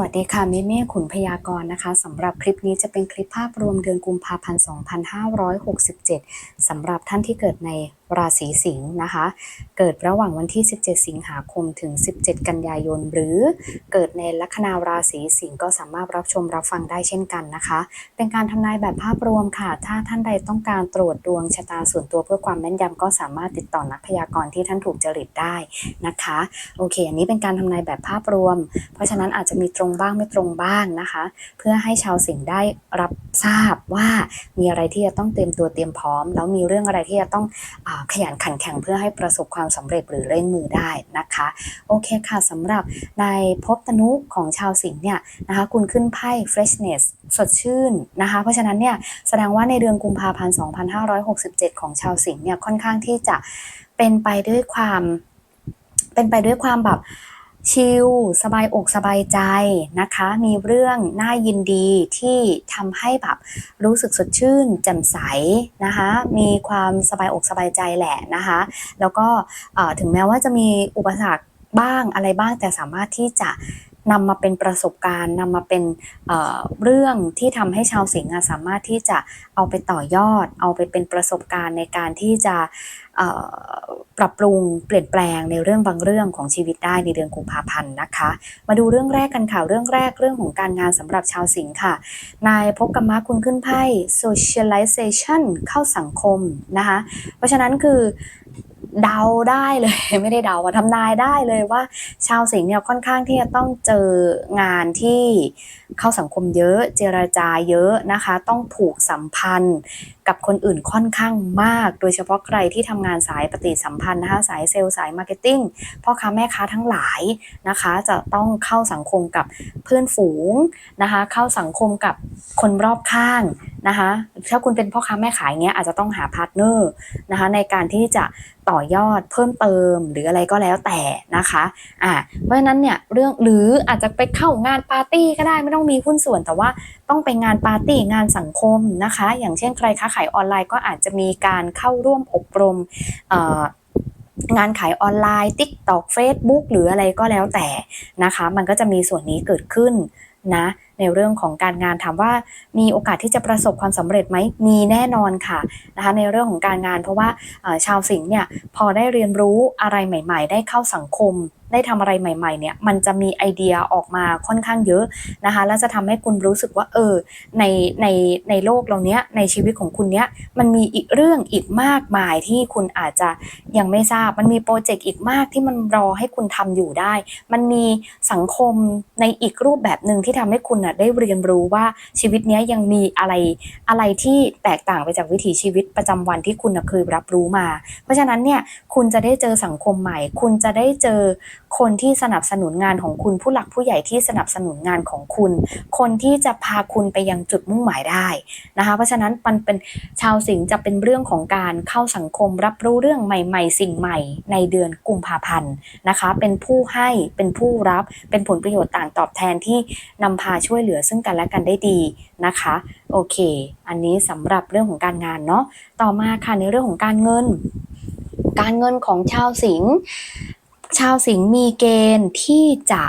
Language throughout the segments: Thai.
วัสดีค่ะเมเม่ขุนพยากรณ์นะคะสำหรับคลิปนี้จะเป็นคลิปภาพรวมเดือนกุมภาพันธ์ 2567สำหรับท่านที่เกิดใน ราศีสิงห์นะคะ เกิดระหว่างวันที่ 17 สิงหาคมถึง 17 กันยายน หรือเกิดในลัคนาราศีสิงห์ก็สามารถรับชมรับฟังได้เช่นกันนะคะ เป็นการทำนายแบบภาพรวมค่ะ ถ้าท่านใดต้องการตรวจดวงชะตาส่วนตัวเพื่อความแม่นยำก็สามารถติดต่อนักพยากรณ์ที่ท่านถูกจริตได้นะคะ โอเค อันนี้เป็นการทำนายแบบภาพรวม เพราะฉะนั้นอาจจะมีตรงบ้างไม่ตรงบ้างนะคะ เพื่อให้ชาวสิงห์ได้รับทราบว่ามีอะไรที่จะต้องเตรียมตัวเตรียมพร้อม แล้วมีเรื่องอะไรที่จะต้องอาขยันขันแข็งเพื่อให้ประสบความสำเร็จหรือเล่นมือได้นะคะ โอเคค่ะสำหรับในภพตนุของชาวสิงห์เนี่ยนะคะคุณขึ้นไพ่ freshness สดชื่นนะคะ เพราะฉะนั้นเนี่ยแสดงว่าในเดือนกุมภาพันธ์ 2567 ของชาวสิงห์เนี่ยค่อนข้างที่จะเป็นไปด้วยความเป็นไปด้วยความแบบ ชิลสบายอกสบายใจนะคะ มีเรื่องน่ายินดีที่ทำให้แบบรู้สึกสดชื่นแจ่มใสนะคะ มีความสบายอกสบายใจแหละนะคะ แล้วก็ถึงแม้ว่าจะมีอุปสรรคบ้างอะไรบ้างแต่สามารถที่จะ นำมาเป็นประสบการณ์นำมาเป็นเเรื่องที่ทำให้ชาวสิงห์สามารถที่จะเอาไปต่อยอด เอาไปเป็นประสบการณ์ในการที่จะปรับปรุงเปลี่ยนแปลงในเรื่องบางเรื่องของชีวิตได้ในเดือนกุมภาพันธ์นะคะ มาดูเรื่องแรกกันค่ะเรื่องแรกเรื่องของการงานสำหรับชาวสิงห์ค่ะ นายพบกับมาคุณขึ้นไพ่ socialization เข้าสังคมนะคะ เพราะฉะนั้นคือ เดาได้เลยไม่ได้เดาว่าทำนายได้เลยว่า ชาวสิงห์เนี่ยค่อนข้างที่จะต้องเจองานที่เข้าสังคมเยอะเจรจาเยอะนะคะ ต้องผูกสัมพันธ์ กับคนอื่นค่อนข้างมาก โดยเฉพาะใครที่ทำงานสายปฏิสัมพันธ์นะคะสายเซลล์สายมาร์เก็ตติ้งพ่อค้าแม่ค้าทั้งหลายนะคะ จะต้องเข้าสังคมกับเพื่อนฝูงนะคะ เข้าสังคมกับคนรอบข้างนะคะ ถ้าคุณเป็นพ่อค้าแม่ขายเงี้ยอาจจะต้องหาพาร์ทเนอร์นะคะในการที่จะต่อยอดเพิ่มเติมหรืออะไรก็แล้วแต่นะคะอ่าเพราะฉะนั้นเนี่ยเรื่องหรืออาจจะไปเข้างานปาร์ตี้ก็ได้ไม่ต้องมีหุ้นส่วนแต่ว่า ต้องไปงานปาร์ตี้งานสังคมนะคะ อย่างเช่นใครค้าขายออนไลน์ก็อาจจะมีการเข้าร่วมอบรมงานขายออนไลน์ TikTok Facebook หรืออะไรก็แล้วแต่นะคะ มันก็จะมีส่วนนี้เกิดขึ้นนะ ในเรื่องของการงานถามว่ามีโอกาสที่จะประสบความสำเร็จไหมมีแน่นอนค่ะนะคะในเรื่องของการงาน เพราะว่าชาวสิงห์เนี่ยพอได้เรียนรู้อะไรใหม่ ๆ ได้เข้าสังคมได้ทำอะไรใหม่ๆเนี่ยมันจะมีไอเดียออกมาค่อนข้างเยอะนะคะแล้วจะทำให้คุณรู้สึกว่าเออในในในโลกเราเนี้ยในชีวิตของคุณเนี้ยมันมีอีกเรื่องอีกมากมายที่คุณอาจจะยังไม่ทราบ มันมีโปรเจกต์อีกมากที่มันรอให้คุณทำอยู่ได้ มันมีสังคมในอีกรูปแบบหนึ่งที่ทำให้คุณะได้เรียนรู้ว่าชีวิตนี้ยังมีอะไรอะไรที่แตกต่างไปจากวิถีชีวิตประจำวันที่คุณเคยรับรู้มา เพราะฉะนั้นเนี่ยคุณจะได้เจอสังคมใหม่ คุณจะได้เจอคนที่สนับสนุนงานของคุณผู้หลักผู้ใหญ่ที่สนับสนุนงานของคุณ คนที่จะพาคุณไปยังจุดมุ่งหมายได้นะคะเพราะฉะนั้นมันเป็นชาวสิงห์จะเป็นเรื่องของการเข้าสังคมรับรู้เรื่องใหม่ ๆ สิ่งใหม่ ในเดือนกุมภาพันธ์นะคะ เป็นผู้ให้เป็นผู้รับเป็นผลประโยชน์ต่างตอบแทนที่นำพาช่วยเหลือซึ่งกันและกันได้ดีนะคะ โอเค อันนี้สำหรับเรื่องของการงานเนาะต่อมาค่ะในเรื่องของการเงิน การเงินของชาวสิงห์ชาวสิงห์มีเกณฑ์ที่จะ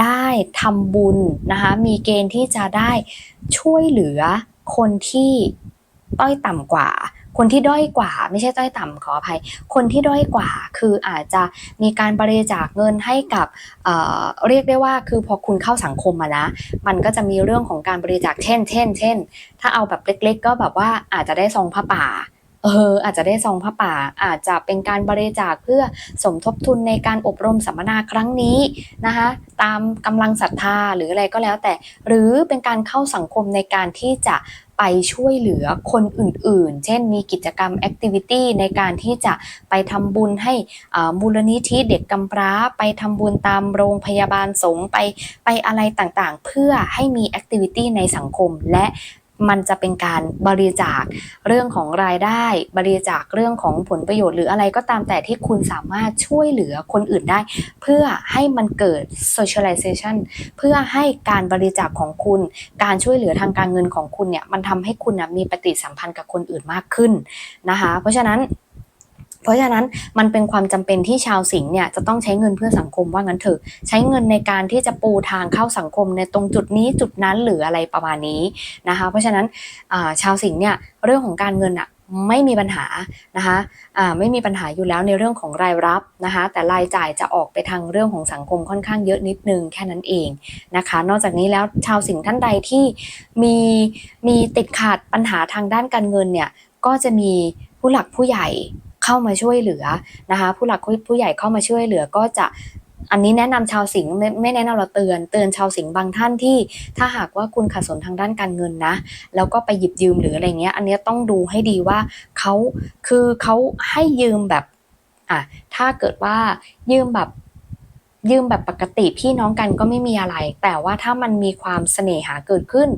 ได้ทำบุญนะคะมีเกณฑ์ที่จะได้ช่วยเหลือคนที่ต้อยต่ำกว่า คนที่ด้อยกว่าไม่ใช่ต้อยต่ำขออภัย คนที่ด้อยกว่าคืออาจจะมีการบริจาคเงินให้กับเเรียกได้ว่าคือพอคุณเข้าสังคมมานะ มันก็จะมีเรื่องของการบริจาคเช่น เช่น เช่น ถ้าเอาแบบเล็ก ๆ ก็แบบว่าอาจจะได้ซองผ้าป่าเอออาจจะได้ซองผ้าป่า อาจจะเป็นการบริจาคเพื่อสมทบทุนในการอบรมสัมมนาครั้งนี้นะคะตามกำลังศรัทธาหรืออะไรก็แล้วแต่ หรือเป็นการเข้าสังคมในการที่จะ ไปช่วยเหลือคนอื่นๆ เช่นมีกิจกรรมแอคทิวิตี้ในการที่จะไปทำบุญให้มูลนิธิเด็กกำพร้า ไปทำบุญตามโรงพยาบาลสงฆ์ไปไปอะไรต่างๆ เพื่อให้มีแอคทิวิตี้ในสังคมและ มันจะเป็นการบริจาคเรื่องของรายได้ บริจาคเรื่องของผลประโยชน์หรืออะไรก็ตามแต่ที่คุณสามารถช่วยเหลือคนอื่นได้ เพื่อให้มันเกิด socialization เพื่อให้การบริจาคของคุณ การช่วยเหลือทางการเงินของคุณเนี่ยมันทำให้คุณมีปฏิสัมพันธ์กับคนอื่นมากขึ้นนะคะ เพราะฉะนั้น ราะฉะนั้นมันเป็นความจำเป็นที่ชาวสิงห์เนี่ยจะต้องใช้เงินเพื่อสังคมว่างั้นเถอะ ใช้เงินในการที่จะปูทางเข้าสังคมในตรงจุดนี้จุดนั้นหรืออะไรประมาณนี้นะคะ เพราะฉะนั้นชาวสิงห์เนี่ยเรื่องของการเงินอะไม่มีปัญหานะคะอ่าไม่มีปัญหาอยู่แล้วในเรื่องของรายรับนะคะ แต่รายจ่ายจะออกไปทางเรื่องของสังคมค่อนข้างเยอะนิดนึงแค่นั้นเองนะคะ นอกจากนี้แล้วชาวสิงห์ท่านใดที่มีมีติดขัดปัญหาทางด้านการเงินเนี่ยก็จะมีผู้หลักผู้ใหญ่ เข้ามาช่วยเหลือนะคะ ผู้หลักผู้ใหญ่เข้ามาช่วยเหลือก็จะอันนี้แนะนำชาวสิงห์ไม่แนะนำเราเตือนเตือนชาวสิงห์บางท่านที่ ถ้าหากว่าคุณขัดสนทางด้านการเงินนะ แล้วก็ไปหยิบยืมหรืออะไรเงี้ย อันนี้ต้องดูให้ดีว่าเขาคือเขาให้ยืมแบบอะถ้าเกิดว่ายืมแบบ ยืมแบบปกติพี่น้องกันก็ไม่มีอะไร แต่ว่าถ้ามันมีความเสน่หาเกิดขึ้น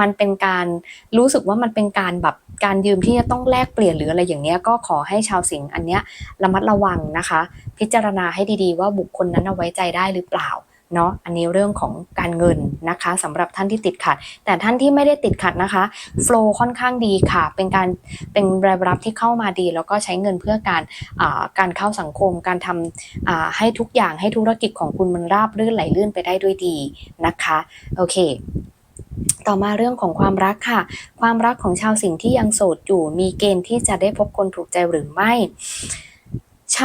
มันเป็นการรู้สึกว่ามันเป็นการแบบการยืมที่จะต้องแลกเปลี่ยนหรืออะไรอย่างเนี้ยก็ขอให้ชาวสิงห์อันเนี้ยระมัดระวังนะคะ พิจารณาให้ดีๆ ว่าบุคคลนั้นเอาไว้ใจได้หรือเปล่า เนาะอันนี้เรื่องของการเงินนะคะสำหรับท่านที่ติดขัด แต่ท่านที่ไม่ได้ติดขัดนะคะโฟล์ค่อนข้างดีค่ะ เป็นการเป็นรายรับที่เข้ามาดี แล้วก็ใช้เงินเพื่อการการเข้าสังคม การทำให้ทุกอย่างให้ธุรกิจของคุณมันราบรื่นไหลลื่นไปได้ด้วยดีนะคะโอเคต่อมาเรื่องของความรักค่ะ ความรักของชาวสิงห์ที่ยังโสดอยู่ มีเกณฑ์ที่จะได้พบคนถูกใจหรือไม่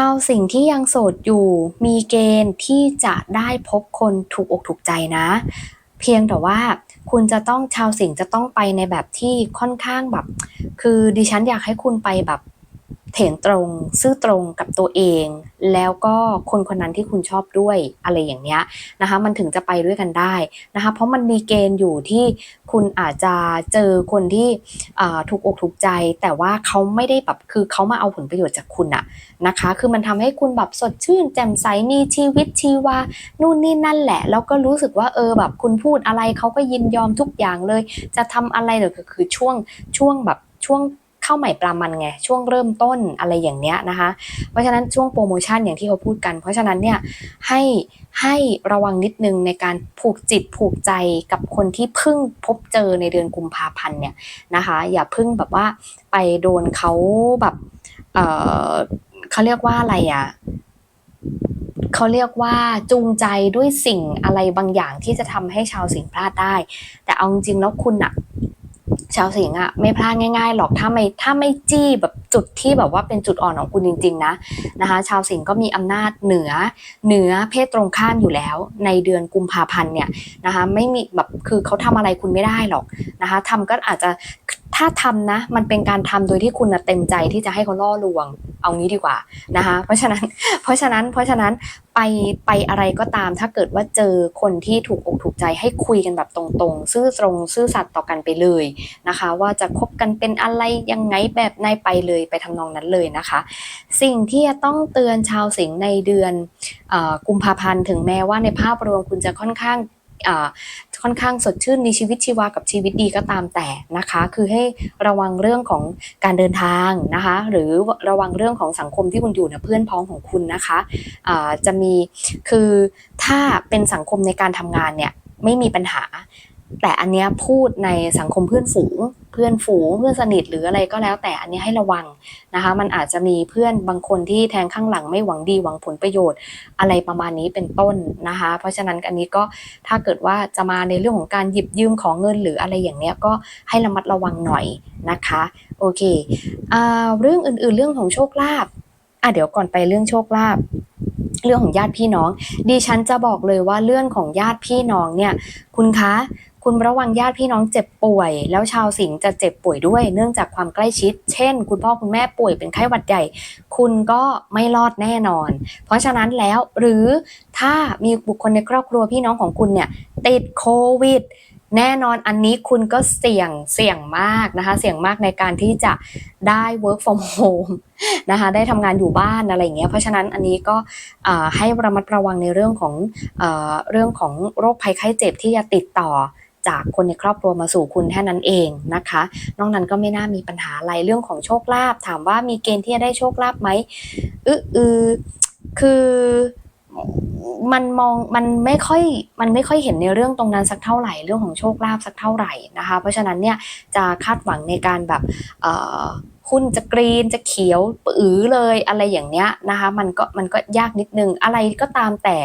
าวสิ่งที่ยังโสดอยู่ มีเกณฑ์ที่จะได้พบคนถูกอกถูกใจนะ เพียงแต่ว่าคุณจะต้องชาวสิงจะต้องไปในแบบที่ค่อนข้างแบบ คือดิฉันอยากให้คุณไปแบบ เถนตรง ซื่อตรงกับตัวเอง แล้วก็คนคนนั้นที่คุณชอบด้วยอะไรอย่างเงี้ยนะคะมันถึงจะไปด้วยกันได้นะคะเพราะมันมีเกณฑ์อยู่ที่คุณอาจจะเจอคนที่ถูกอกถูกใจ แต่ว่าเขาไม่ได้แบบคือเขามาเอาผลประโยชน์จากคุณอะนะคะ คือมันทำให้คุณแบบสดชื่น แจ่มใสมีชีวิตชีวานู่นนี่นั่นแหละ แล้วก็รู้สึกว่าเออแบบคุณพูดอะไรเขาก็ยินยอมทุกอย่างเลย จะทำอะไรเดี๋ยวคือช่วงช่วงแบบช่วง ข้าวใหม่ปลามันไงช่วงเริ่มต้นอะไรอย่างเนี้ยนะคะ เพราะฉะนั้นช่วงโปรโมชั่นอย่างที่เขาพูดกัน เพราะฉะนั้นเนี่ยให้ให้ระวังนิดนึงในการผูกจิตผูกใจกับคนที่เพิ่งพบเจอในเดือนกุมภาพันธ์เนี่ยนะคะ อย่าเพิ่งแบบว่าไปโดนเขาแบบเออเขาเรียกว่าอะไรอะเขาเรียกว่าจูงใจด้วยสิ่งอะไรบางอย่างที่จะทำให้ชาวสิงห์พลาดได้ แต่เอาจริงแล้วคุณอะ ชาวสิงห์อะไม่พลาดง่ายๆหรอกถ้าไม่ถ้าไม่จี้แบบจุดที่แบบว่าเป็นจุดอ่อนของคุณจริง ๆ นะนะคะ ชาวสิงห์ก็มีอำนาจเหนือเหนือเพศตรงข้ามอยู่แล้ว ในเดือนกุมภาพันธ์เนี่ยนะคะไม่มีแบบคือเขาทำอะไรคุณไม่ได้หรอกนะคะทำก็อาจจะ ถ้าทำนะ มันเป็นการทำโดยที่คุณเต็มใจที่จะให้เขาล่อลวง เอางี้ดีกว่านะคะ เพราะฉะนั้น เพราะฉะนั้น เพราะฉะนั้นไปไปอะไรก็ตาม ถ้าเกิดว่าเจอคนที่ถูกอกถูกใจให้คุยกันแบบตรงๆ ซื่อตรง ซื่อสัตย์ต่อกันไปเลยนะคะ ว่าจะคบกันเป็นอะไรยังไงแบบไหนไปเลยไปทำนองนั้นเลยนะคะ สิ่งที่จะต้องเตือนชาวสิงห์ในเดือนกุมภาพันธ์ถึงแม้ว่าในภาพรวมคุณจะค่อนข้าง ค่อนข้างสดชื่นมีชีวิตชีวากับชีวิตดีก็ตามแต่นะคะ คือให้ระวังเรื่องของการเดินทางนะคะ หรือระวังเรื่องของสังคมที่คุณอยู่เนี่ยเพื่อนพ้องของคุณนะคะะจะมีคือถ้าเป็นสังคมในการทำงานเนี่ยไม่มีปัญหา แต่อันเนี้ยพูดในสังคมเพื่อนฝูง เพื่อนฝูงเพื่อนสนิทหรืออะไรก็แล้ว แต่อันนี้ให้ระวังนะคะ มันอาจจะมีเพื่อนบางคนที่แทงข้างหลังไม่หวังดีหวังผลประโยชน์ อะไรประมาณนี้เป็นต้นนะคะ เพราะฉะนั้นอันนี้ก็ถ้าเกิดว่าจะมาในเรื่องของการหยิบยืมของเงินหรืออะไรอย่างเนี้ยก็ให้ระมัดระวังหน่อยนะคะโอเคอ่าเรื่องอื่นๆ เรื่องของโชคลาภอะเดี๋ยวก่อนไปเรื่องโชคลาภเรื่องของญาติพี่น้องดิฉันจะบอกเลยว่าเรื่องของญาติพี่น้องเนี่ย คุณคะ คุณระวังญาติพี่น้องเจ็บป่วย แล้วชาวสิงห์จะเจ็บป่วยด้วย เนื่องจากความใกล้ชิด เช่น คุณพ่อคุณแม่ป่วยเป็นไข้หวัดใหญ่ คุณก็ไม่รอดแน่นอน เพราะฉะนั้นแล้วหรือถ้ามีบุคคลในครอบครัวพี่น้องของคุณเนี่ยติดโควิดแน่นอนอันนี้คุณก็เสี่ยงเสี่ยงมากนะคะ เสี่ยงมากในการที่จะได้ work from home นะคะได้ทำงานอยู่บ้านอะไรอย่างเงี้ยเพราะฉะนั้นอันนี้ก็ให้ระมัดระวังในเรื่องของเเรื่องของโรคภัยไข้เจ็บที่จะติดต่อ จากคนในครอบครัวมาสู่คุณแค่นั้นเองนะคะ นอกนั้นก็ไม่น่ามีปัญหาอะไรเรื่องของโชคลาภถามว่ามีเกณฑ์ที่จะได้โชคลาภไหมอือออคือมันมองมันไม่ค่อยมันไม่ค่อยเห็นในเรื่องตรงนั้นสักเท่าไหร่เรื่องของโชคลาภสักเท่าไหร่นะคะ เพราะฉะนั้นเนี่ยจะคาดหวังในการแบบ หุ้นจะกรีนจะเขียวปื้อเลยอะไรอย่างเนี้ยนะคะมันก็มันก็ยากนิดนึงอะไรก็ตามแต่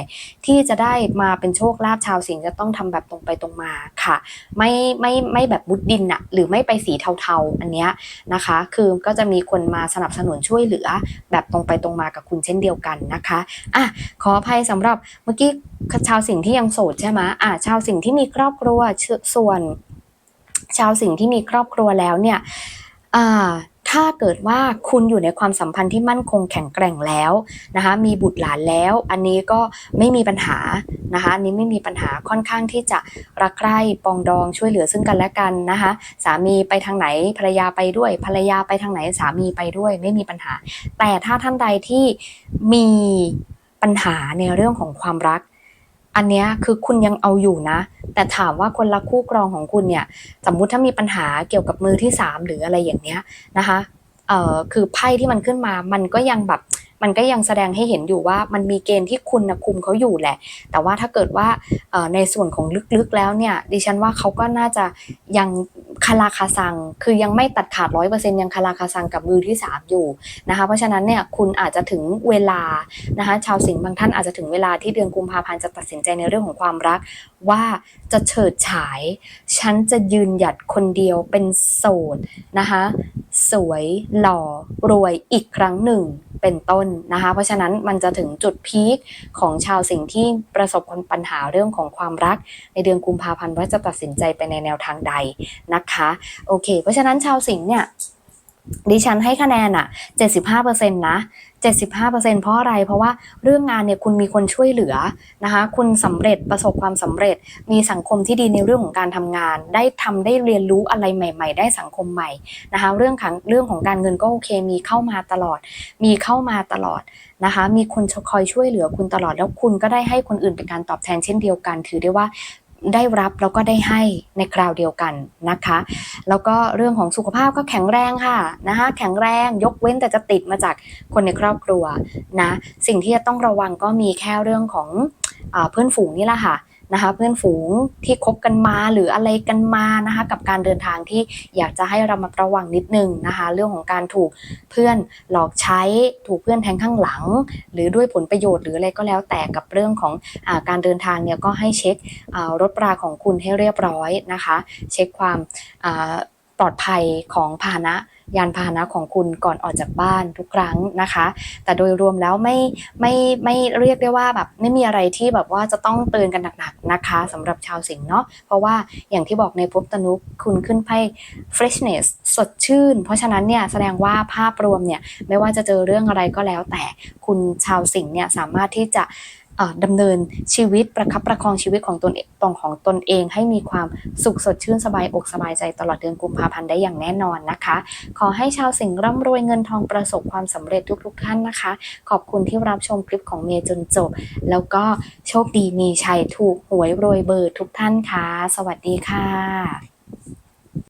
ที่จะได้มาเป็นโชคลาภชาวสิงห์จะต้องทำแบบตรงไปตรงมาค่ะ ไม่ไม่ไม่แบบมุดดินอะหรือไม่ไปสีเทาๆอันเนี้ยนะคะ คือก็จะมีคนมาสนับสนุนช่วยเหลือ แบบตรงไปตรงมากับคุณเช่นเดียวกันนะคะอะขออภัยสำหรับเมื่อกี้ชาวสิงห์ที่ยังโสดใช่ไหมอะชาวสิงห์ที่มีครอบครัวส่วน ชาวสิงห์ที่มีครอบครัวแล้วเนี่ยอ่า ถ้าเกิดว่าคุณอยู่ในความสัมพันธ์ที่มั่นคงแข็งแกร่งแล้วนะคะมีบุตรหลานแล้ว อันนี้ก็ไม่มีปัญหานะคะอันนี้ไม่มีปัญหาค่อนข้างที่จะรักใคร่ปองดองช่วยเหลือซึ่งกันและกันนะคะสามีไปทางไหนภรรยาไปด้วย ภรรยาไปทางไหนสามีไปด้วย ไม่มีปัญหา แต่ถ้าท่านใดที่มีปัญหาในเรื่องของความรัก อันเนี้ยคือคุณยังเอาอยู่นะ แต่ถามว่าคนรักคู่ครองของคุณเนี่ย สมมุติถ้ามีปัญหาเกี่ยวกับมือที่สามหรืออะไรอย่างเนี้ยนะคะเอ่อคือไพ่ที่มันขึ้นมามันก็ยังแบบ มันก็ยังแสดงให้เห็นอยู่ว่ามันมีเกณฑ์ที่คุณนะคุมเขาอยู่แหละ แต่ว่าถ้าเกิดว่าในส่วนของลึกๆแล้วเนี่ย ดิฉันว่าเขาก็น่าจะยังคาราคาซัง คือยังไม่ตัดขาดร้อยเปอร์เซ็นยังคาราคาซังกับมือที่สามอยู่นะคะ เพราะฉะนั้นเนี่ยคุณอาจจะถึงเวลานะคะชาวสิงห์บางท่านอาจจะถึงเวลาที่เดือนกุมภาพันธ์จะตัดสินใจในเรื่องของความรักว่าจะเฉิดฉาย ฉันจะยืนหยัดคนเดียวเป็นโสดนะคะ สวยหล่อรวยอีกครั้งหนึ่งเป็นต้นนะคะ เพราะฉะนั้นมันจะถึงจุดพีคของชาวสิงห์ที่ประสบปัญหาเรื่องของความรัก ในเดือนกุมภาพันธ์ว่าจะตัดสินใจไปในแนวทางใดนะคะ โอเค เพราะฉะนั้นชาวสิงห์เนี่ยดิฉันให้คะแนนอะ 75%นะ 75%เพราะอะไร เพราะว่าเรื่องงานเนี่ยคุณมีคนช่วยเหลือนะคะ คุณสำเร็จประสบความสำเร็จ มีสังคมที่ดีในเรื่องของการทำงาน ได้ทำได้เรียนรู้อะไรใหม่ ๆ ได้สังคมใหม่นะคะ เรื่องของเรื่องของการเงินก็โอเค มีเข้ามาตลอด มีเข้ามาตลอดนะคะ มีคนคอยช่วยเหลือคุณตลอด แล้วคุณก็ได้ให้คนอื่นเป็นการตอบแทนเช่นเดียวกัน ถือได้ว่า ได้รับแล้วก็ได้ให้ในคราวเดียวกันนะคะ แล้วก็เรื่องของสุขภาพก็แข็งแรงค่ะนะคะแข็งแรงยกเว้นแต่จะติดมาจากคนในครอบครัวนะสิ่งที่จะต้องระวังก็มีแค่เรื่องของอเพื่อนฝูงนี่แหละค่ะ นะคะ เพื่อนฝูงที่คบกันมาหรืออะไรกันมานะคะ กับการเดินทางที่อยากจะให้เรามาระวังนิดนึงนะคะ เรื่องของการถูกเพื่อนหลอกใช้ถูกเพื่อนแทงข้างหลัง หรือด้วยผลประโยชน์หรืออะไรก็แล้วแต่กับเรื่องของอการเดินทางเนี่ยก็ให้เช็ครถปราของคุณให้เรียบร้อยนะคะ เช็คความปลอดภัยของพาหนะ ยานพาหนะของคุณก่อนออกจากบ้านทุกครั้งนะคะ แต่โดยรวมแล้วไม่ไม่ไม่เรียกได้ว่าแบบไม่มีอะไรที่แบบว่าจะต้องเตือนกันหนักๆนะคะสำหรับชาวสิงห์เนาะเพราะว่าอย่างที่บอกในภพตนุคุณขึ้นไพ่ freshness สดชื่น เพราะฉะนั้นเนี่ยแสดงว่าภาพรวมเนี่ยไม่ว่าจะเจอเรื่องอะไรก็แล้ว แต่คุณชาวสิงห์เนี่ยสามารถที่จะ ดำเนินชีวิตประคับประคองชีวิตของตนตองของตนเอง ให้มีความสุขสดชื่นสบายอกสบายใจตลอดเดือนกุมภาพันธ์ได้อย่างแน่นอนนะคะ ขอให้ชาวสิงห์ร่ำรวยเงินทองประสบความสำเร็จทุกๆท่านนะคะ ขอบคุณที่รับชมคลิปของเมย์จนจบ แล้วก็โชคดีมีชัยถูกหวยรวยเบอร์ทุกท่านค่ะ สวัสดีค่ะ